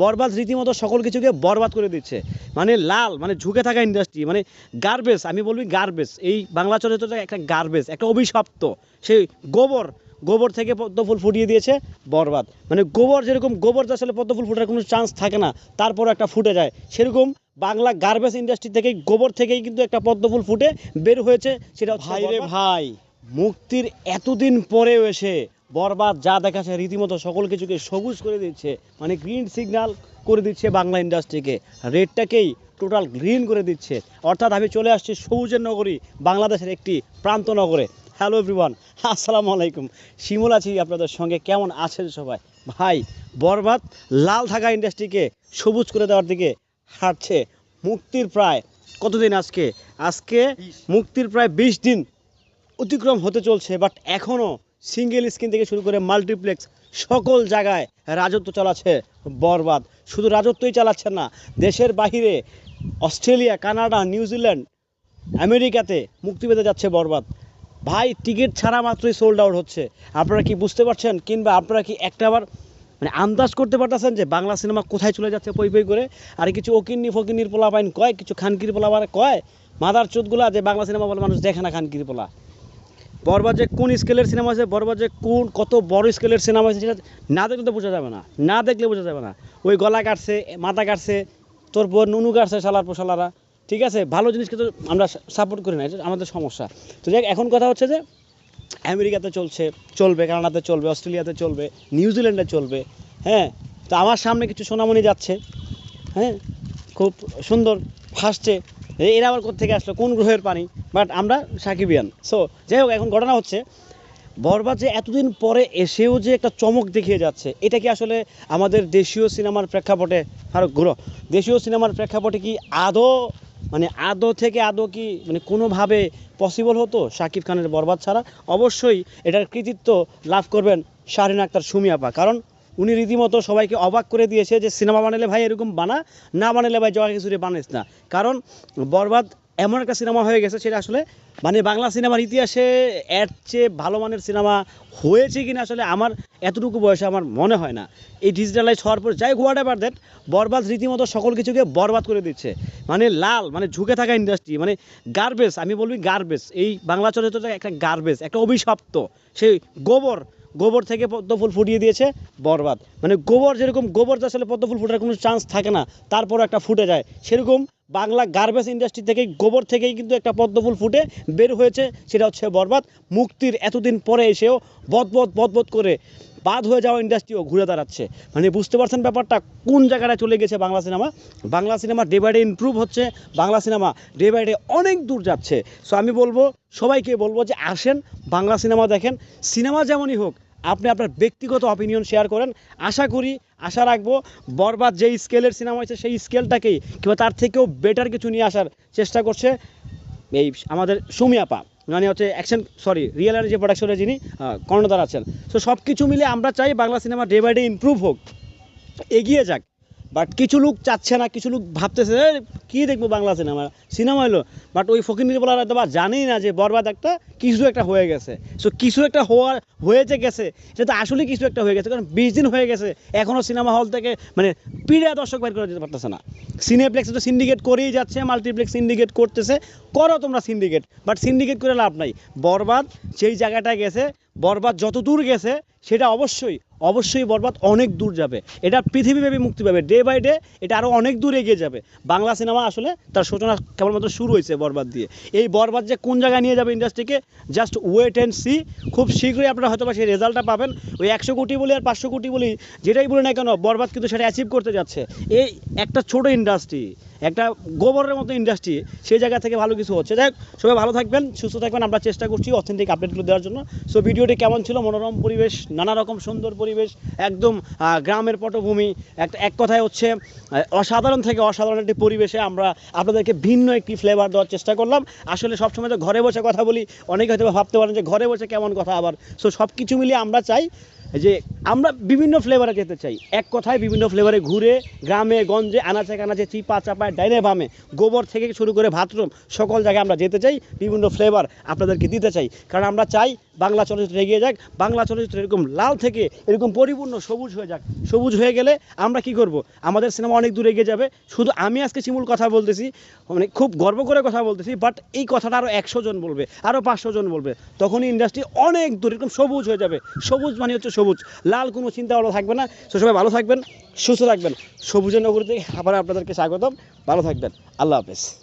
বরবাদ রীতিমতো সকল কিছুকে বরবাদ করে দিচ্ছে। মানে লাল মানে ঝুঁকে থাকা ইন্ডাস্ট্রি মানে গার্বেজ আমি বলবি গার্বেজ এই বাংলা চলচ্চিত্রটা একটা গার্বেজ একটা অভিশপ্ত। সেই গোবর গোবর থেকে পদ্ম ফুল ফুটিয়ে দিয়েছে বরবাদ। মানে গোবর যেরকম গোবর আসলে পদ্ম ফুল ফোটার কোনো চান্স থাকে না তারপর একটা ফুটে যায়। সেরকম বাংলা গার্বেজ ইন্ডাস্ট্রি থেকে গোবর থেকেই কিন্তু একটা পদ্ম ফুল ফুটে বের হয়েছে সেটা ভাই রে ভাই মুক্তির এতদিন পরেও এসে বরবাদ যা দেখাচ্ছে রীতিমতো সকল কিছুকে সবুজ করে দিচ্ছে মানে গ্রিন সিগন্যাল করে দিচ্ছে বাংলা ইন্ডাস্ট্রিকে রেডটাকেই টোটাল গ্রিন করে দিচ্ছে। অর্থাৎ আমি চলে আসছি সবুজের নগরী বাংলাদেশের একটি প্রান্ত নগরে। হ্যালো এভরিওয়ান আসসালামু আলাইকুম। শিমুল আছি আপনাদের সঙ্গে। কেমন আছেন সবাই? ভাই বরবাদ লাল থাকা ইন্ডাস্ট্রিকে সবুজ করে দেওয়ার দিকে হাঁটছে মুক্তির প্রায় কতদিন আজকে? আজকে মুক্তির প্রায় বিশ দিন অতিক্রম হতে চলছে বাট এখনও সিঙ্গেল স্ক্রিন থেকে শুরু করে মাল্টিপ্লেক্স সকল জায়গায় রাজত্ব চালাচ্ছে বরবাদ। শুধু রাজত্বই চালাচ্ছে না, দেশের বাহিরে অস্ট্রেলিয়া, কানাডা, নিউজিল্যান্ড, আমেরিকাতে মুক্তি পেতে যাচ্ছে বরবাদ। ভাই, টিকিট ছাড়া মাত্রই সোল্ড আউট হচ্ছে। আপনারা কি বুঝতে পারছেন? কিংবা আপনারা কি একটাবার মানে আন্দাজ করতে পারতেছেন যে বাংলা সিনেমা কোথায় চলে যাচ্ছে পই পই করে? আর কিছু ওকিন্নি ফকিন্নির পোলা পাইন কয়? কিছু খানকির পোলা কয়? মাদার চোদগুলা যে বাংলা সিনেমা বলে মানুষ দেখে না খানকির পোলা। বরবাদ যে কোন স্কেলের সিনেমা আছে বরবাদ যে কোন কত বড় স্কেলের সিনেমা আছে সেটা না দেখলে তো বোঝা যাবে না। না দেখলে বোঝা যাবে না। ওই গলা কাটছে মাথা কাটছে তোর বোন নুনু কাটছে শালার পোশালারা। ঠিক আছে? ভালো জিনিসকে তো আমরা সাপোর্ট করি না এটা আমাদের সমস্যা। তো হোক, এখন কথা হচ্ছে যে আমেরিকাতে চলছে চলবে কানাডাতে চলবে অস্ট্রেলিয়াতে চলবে নিউজিল্যান্ডে চলবে হ্যাঁ? তো আমার সামনে কিছু সোনামণি যাচ্ছে হ্যাঁ? খুব সুন্দর ফাসছে এরা আবার কোথেকে আসলো? কোন গ্রহের পানি? বাট আমরা সাকিবিয়ান। সো যাই হোক, এখন ঘটনা হচ্ছে, বরবাদ যে এতদিন পরে এসেও যে একটা চমক দেখিয়ে যাচ্ছে, এটা কি আসলে আমাদের দেশীয় সিনেমার প্রেক্ষাপটে আরও গ্রহ দেশীয় সিনেমার প্রেক্ষাপটে কি আদৌ মানে আদৌ থেকে আদৌ কি মানে কোনোভাবে পসিবল হতো শাকিব খানের বরবাদ ছাড়া? অবশ্যই এটার কৃতিত্ব লাভ করবেন শাহরিন আক্তার সুমি আপা। কারণ উনি রীতিমতো সবাইকে অবাক করে দিয়েছে যে সিনেমা বানালে ভাই এরকম বানা, না বানালে ভাই জগা খিচুড়ি বানাইস না। কারণ বরবাদ এমন একটা সিনেমা হয়ে গেছে সেটা আসলে মানে বাংলা সিনেমার ইতিহাসে এর চেয়ে ভালো মানের সিনেমা হয়েছে কিনা আসলে আমার এতটুকু বয়সে আমার মনে হয় না। এই ডিজিটালাইজ হওয়ার পর যাই হোয়াট এভার দ্যাট বরবাদ রীতিমতো সকল কিছুকে বরবাদ করে দিচ্ছে। মানে লাল মানে ঝুঁকে থাকা ইন্ডাস্ট্রি মানে গার্বেজ আমি বলবি গার্বেজ এই বাংলা চলচ্চিত্রটা একটা গার্বেজ একটা অভিশপ্ত। সেই গোবর গোবর থেকে পদ্ম ফুল ফুটিয়ে দিয়েছে, বরবাদ। মানে গোবর যেরকম, গোবর আসলে পদ্ম ফুল ফোটার কোনো চান্স থাকে না তারপর একটা ফুটে যায়। সেরকম বাংলা গার্বেজ ইন্ডাস্ট্রি থেকে গোবর থেকেই কিন্তু একটা পদ্মফুল ফুটে বের হয়েছে, সেটা হচ্ছে বরবাদ। মুক্তির এতদিন পরে এসেও বদবদ বদবদ করে বাদ হয়ে যাওয়া ইন্ডাস্ট্রিও ঘুরে দাঁড়াচ্ছে। মানে বুঝতে পারছেন ব্যাপারটা? কোন জায়গাটায় চলে গেছে Bangla cinema Bangla cinema day by day improve হচ্ছে, Bangla cinema day by day অনেক দূর যাচ্ছে। সো আমি বলব, সবাইকে বলব যে আসেন, বাংলা সিনেমা দেখেন। সিনেমা যেমনই হোক, আপনি আপনার ব্যক্তিগত অপিনিয়ন শেয়ার করেন। আশা করি, আশা রাখব, বরবাদ যেই স্কেলের সিনেমা হয়েছে, সেই স্কেলটাকেই কিংবা তার থেকেও বেটার কিছু নিয়ে আসার চেষ্টা করছে এই আমাদের সুমি আপা। মানে হচ্ছে অ্যাকশন সরি রিয়েল যে প্রোডাকশনের যিনি কর্ণধার আছেন। সো সব কিছু মিলে আমরা চাই Bangla cinema day by day improve হোক। এগিয়ে যাক। বাট কিছু লোক চাচ্ছে না কিছু লোক ভাবতেছে "এ, কি দেখব বাংলা সিনেমা? সিনেমা হলো বাট ওই ফকির বলার হয়তো বা জানেই না যে বরবাদ একটা কিছু একটা হয়ে গেছে। সো কিছু একটা হওয়ার হয়েছে গেছে সেটা তো আসলে কিছু একটা হয়ে গেছে কারণ বিশ দিন হয়ে গেছে এখনও সিনেমা হল থেকে মানে পিড়া দর্শক বের করে যেতে পারতেছে না। সিনেপ্লেক্স তো সিন্ডিকেট করেই যাচ্ছে মাল্টিপ্লেক্স সিন্ডিকেট করতেছে করো তোমরা সিন্ডিকেট বাট সিন্ডিকেট করে লাভ নাই। বরবাদ সেই জায়গাটায় গেছে বরবাদ যত দূর গেছে সেটা অবশ্যই অবশ্যই বরবাদ অনেক দূর যাবে। এটা পৃথিবীব্যাপী মুক্তি পাবে। ডে বাই ডে এটা আরও অনেক দূর এগিয়ে যাবে। বাংলা সিনেমা আসলে তার সূচনা কেবলমাত্র শুরু হয়েছে বরবাদ দিয়ে। এই বরবাদ যে কোন জায়গায় নিয়ে যাবে ইন্ডাস্ট্রিকে জাস্ট ওয়েট অ্যান্ড সি খুব শীঘ্রই আপনারা হয়তো সেই রেজাল্টটা পাবেন। ওই একশো কোটি বলি আর পাঁচশো কোটি বলি, যেটাই বলি না কেন, বরবাদ কিন্তু সেটা অ্যাচিভ করতে যাচ্ছে। এই একটা ছোট ইন্ডাস্ট্রি একটা গোবরের মতো ইন্ডাস্ট্রি সেই জায়গা থেকে ভালো কিছু হচ্ছে। যাই সবাই ভালো থাকবেন, সুস্থ থাকবেন। আমরা চেষ্টা করছি অথেন্টিক আপডেটগুলো দেওয়ার জন্য। সো ভিডিওটি কেমন ছিল? মনোরম পরিবেশ নানা রকম সুন্দর পরিবেশ, একদম গ্রামের পটভূমি। একটা, এক কথায় হচ্ছে অসাধারণ থেকে অসাধারণ একটি পরিবেশে আমরা আপনাদেরকে ভিন্ন একটি ফ্লেভার দেওয়ার চেষ্টা করলাম। আসলে সবসময় তো ঘরে বসে কথা বলি, অনেকে হয়তো ভাবতে পারেন যে ঘরে বসে কেমন কথা আবার। সো সব কিছু মিলিয়ে আমরা চাই যে আমরা বিভিন্ন ফ্লেভারে যেতে চাই। এক কথায় বিভিন্ন ফ্লেভারে ঘুরে, গ্রামে, গঞ্জে, আনাচে কানাচে, চিপা, চাপায়, ডাইনে বামে, গোবর থেকে শুরু করে বাথরুম সকল জায়গায় আমরা যেতে চাই, বিভিন্ন ফ্লেভার আপনাদেরকে দিতে চাই। কারণ আমরা চাই বাংলা চলচ্চিত্র এগিয়ে যাক, বাংলা চলচ্চিত্র এরকম লাল থেকে এরকম পরিপূর্ণ সবুজ হয়ে যাক। সবুজ হয়ে গেলে আমরা কি করব? আমাদের সিনেমা অনেক দূর এগিয়ে যাবে। শুধু আমি আজকে শিমুল কথা বলতেছি মানে খুব গর্ব করে কথা বলতেছি বাট এই কথাটা আরও একশো জন বলবে আরও পাঁচশো জন বলবে। তখনই ইন্ডাস্ট্রি অনেক দূর এরকম সবুজ হয়ে যাবে। সবুজ মানে হচ্ছে সবুজ। লাল কোনো চিন্তা ভালো থাকবে না। তো সবাই ভালো থাকবেন, সুস্থ থাকবেন। সবুজের নগরী থেকে আবার আপনাদেরকে স্বাগতম। ভালো থাকবেন। আল্লাহ হাফেজ।